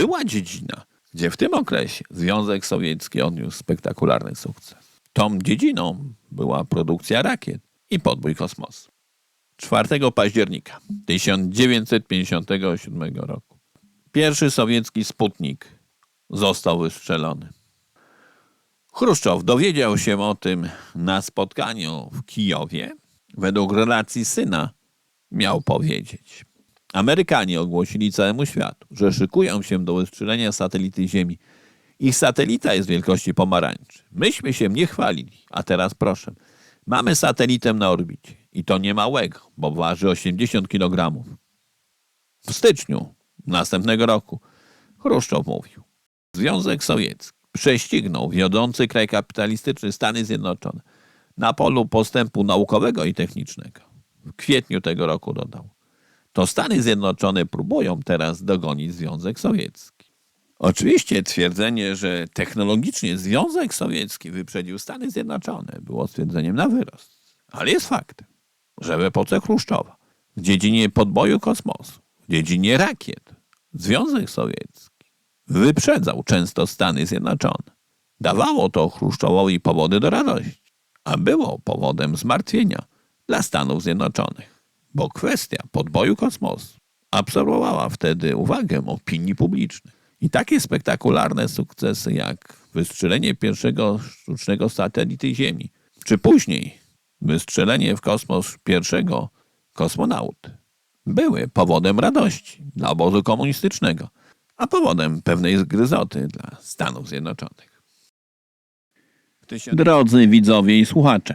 była dziedzina, gdzie w tym okresie Związek Sowiecki odniósł spektakularny sukces. Tą dziedziną była produkcja rakiet i podbój kosmosu. 4 października 1957 roku pierwszy sowiecki Sputnik został wystrzelony. Chruszczow dowiedział się o tym na spotkaniu w Kijowie. Według relacji syna miał powiedzieć. Amerykanie ogłosili całemu światu, że szykują się do wystrzelenia satelity Ziemi. Ich satelita jest wielkości pomarańczy. Myśmy się nie chwalili, a teraz proszę. Mamy satelitę na orbicie i to nie małego, bo waży 80 kg. W styczniu następnego roku Chruszczow mówił. Związek Sowiecki prześcignął wiodący kraj kapitalistyczny Stany Zjednoczone na polu postępu naukowego i technicznego. W kwietniu tego roku dodał. To Stany Zjednoczone próbują teraz dogonić Związek Sowiecki. Oczywiście twierdzenie, że technologicznie Związek Sowiecki wyprzedził Stany Zjednoczone było stwierdzeniem na wyrost. Ale jest faktem, że w epoce Chruszczowa, w dziedzinie podboju kosmosu, w dziedzinie rakiet, Związek Sowiecki wyprzedzał często Stany Zjednoczone. Dawało to Chruszczowowi powody do radości, a było powodem zmartwienia dla Stanów Zjednoczonych, bo kwestia podboju kosmosu absorbowała wtedy uwagę opinii publicznej. I takie spektakularne sukcesy jak wystrzelenie pierwszego sztucznego satelity Ziemi, czy później wystrzelenie w kosmos pierwszego kosmonauty, były powodem radości dla obozu komunistycznego, a powodem pewnej zgryzoty dla Stanów Zjednoczonych. Drodzy widzowie i słuchacze,